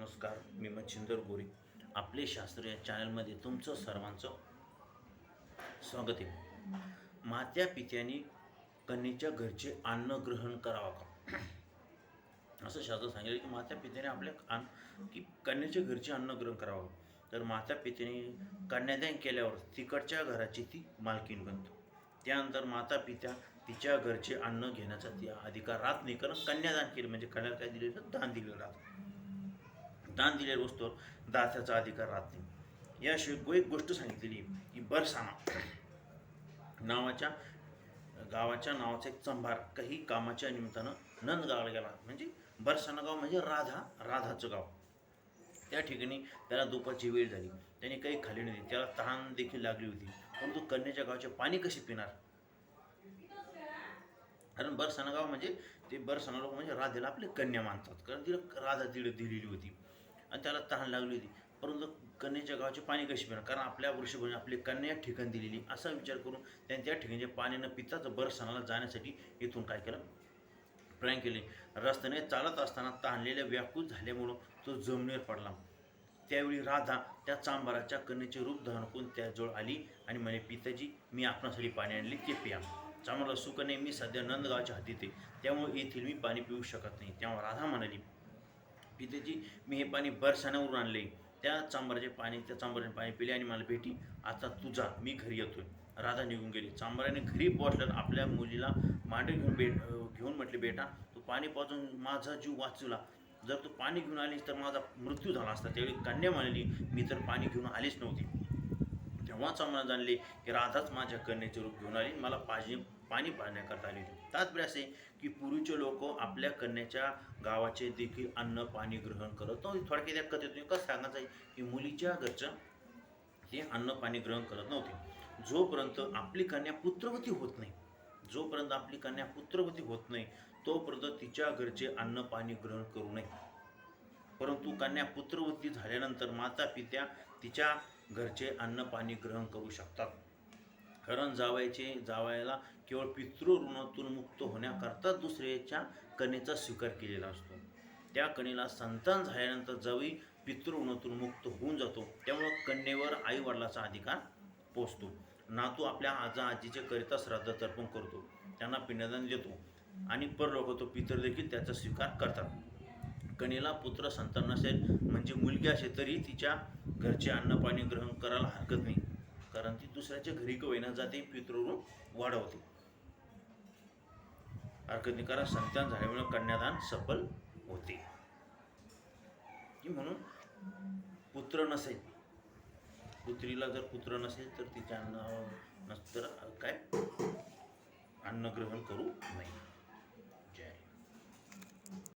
नमस्कार मी मच्छिंदर गोरे. आपले शास्त्र या चॅनलमध्ये तुमचं सर्वांचं स्वागत आहे. मात्या पित्याने कन्येच्या घरचे अन्न ग्रहण करावं का? असं शास्त्र सांगितलं की मात्या पित्याने आपल्या अन्न की कन्याच्या घरचे अन्न ग्रहण करावं. तर माता पित्याने कन्यादान केल्यावर तिकडच्या घराची ती मालकीण बनतो त्यानंतर माता पित्या तिच्या घरचे अन्न घेण्याचा ती अधिकार राहत नाही. कारण कन्यादान केलं म्हणजे कन्याला काय दिलेलं? दान दिलेलं राहतं. दान दिलेल्या वस्तूवर दात्याचा अधिकार राहत नाही. याशिवाय एक गोष्ट सांगितलेली की बरसाना नावाच्या गावाच्या नावाचा एक चंभार काही कामाच्या निमित्तानं नंदगावला गेला. म्हणजे बरसाना गाव म्हणजे राधा राधाचं गाव. त्या ठिकाणी त्याला दुपारची वेळ झाली. त्याने काही खाली नाही. त्याला तहान देखील लागली होती. परंतु कन्याच्या गावाचे पाणी कसे पिणार? कारण बरसाना गाव म्हणजे ते बरसाना लोक म्हणजे राधेला आपले कन्या मानतात. कारण तिला राधा तिला दिलेली होती. आणि त्याला तहान लागली होती. परंतु कन्याच्या गावाचे पाणी कसे पिणार? कारण आपल्या वृषभाने आपली कन्या ठिकाण दिलेली. असा विचार करून त्यांनी त्या ठिकाणी पाणी न पिताच सणाला जाण्यासाठी इथून काय केलं? प्रयाण केले. रस्त्याने चालत असताना ताणलेल्या व्याकुळ झाल्यामुळं तो जमिनीवर पडला. त्यावेळी राधा त्या चांबाराच्या कन्याचे रूप धारण करून त्याजवळ आली आणि म्हणे पिताजी मी आपणासाठी पाणी आणले ते पिया. चांबराला सुकन्या मी सध्या नंदगावच्या हातीत आहे. त्यामुळे येथील मी पाणी पिऊ शकत नाही. तेव्हा राधा म्हणाली पितेची मी हे पाणी बरसाण्यावरून आणले. त्या चांबराचे पाणी त्या चांबाराने पाणी पिले आणि मला भेटी. आता तुझा मी घरी येतोय. राधा निघून गेली. चांबराने घरी पोहोचल्यावर आपल्या मुलीला मांडे घेऊन भेट घेऊन म्हटले बेटा तू पाणी पाजून माझा जीव वाचवला. जर तू पाणी घेऊन आलीस तर माझा मृत्यू झाला असता. त्यावेळी कन्या म्हणाली मी तर पाणी घेऊन आलीच नव्हती. तेव्हाच आम्हाला जाणले की राधाच माझ्या कन्याचे रूप घेऊन आली मला पाणी पाणी पाहण्याकरता आली होती. तात्पर्य असे की पूर्वीचे लोक आपल्या कन्याच्या गावाचे देखील अन्न पाणी ग्रहण करत नव्हते. थोडक्यात त्या कथेतून कसं सांगायचं आहे की मुलीच्या घरचं हे अन्न पाणी ग्रहण करत नव्हते. जोपर्यंत आपली कन्या पुत्रवती होत नाही जोपर्यंत आपली कन्या पुत्रवती होत नाही तोपर्यंत तिच्या घरचे अन्न पाणी ग्रहण करू नये. परंतु कन्या पुत्रवती झाल्यानंतर माता पित्या तिच्या घरचे अन्न पाणी ग्रहण करू शकतात. कारण जावायचे जावायला केवळ पितृऋणातून मुक्त होण्याकरता दुसऱ्याच्या कणेचा स्वीकार केलेला असतो. त्या कणेला संतान झाल्यानंतर जावई पितृऋणातून मुक्त होऊन जातो त्यामुळं कन्येवर आईवडिलाचा अधिकार पोचतो. नातू आपल्या आजा आजीचे करिता श्राद्ध तर्पण करतो. त्यांना पिंडदान देतो. आणि परलोक तो पितर देखील त्याचा स्वीकार करतात. कणेला पुत्र संतान नसेल म्हणजे मुलगी असेल तरी तिच्या घरचे अन्नपाणी ग्रहण करायला हरकत नाही. कारण ती दुसऱ्याच्या घरी कवयना जाते पितृऋण वाढवते. हरकत नाही कारण संतान झाल्यामुळे कन्यादान सफल होते. की म्हणून पुत्र नसेल. पुत्रीला जर पुत्र नसेल तर तिच्या अन्न नस तर काय? अन्न ग्रहण करू नये.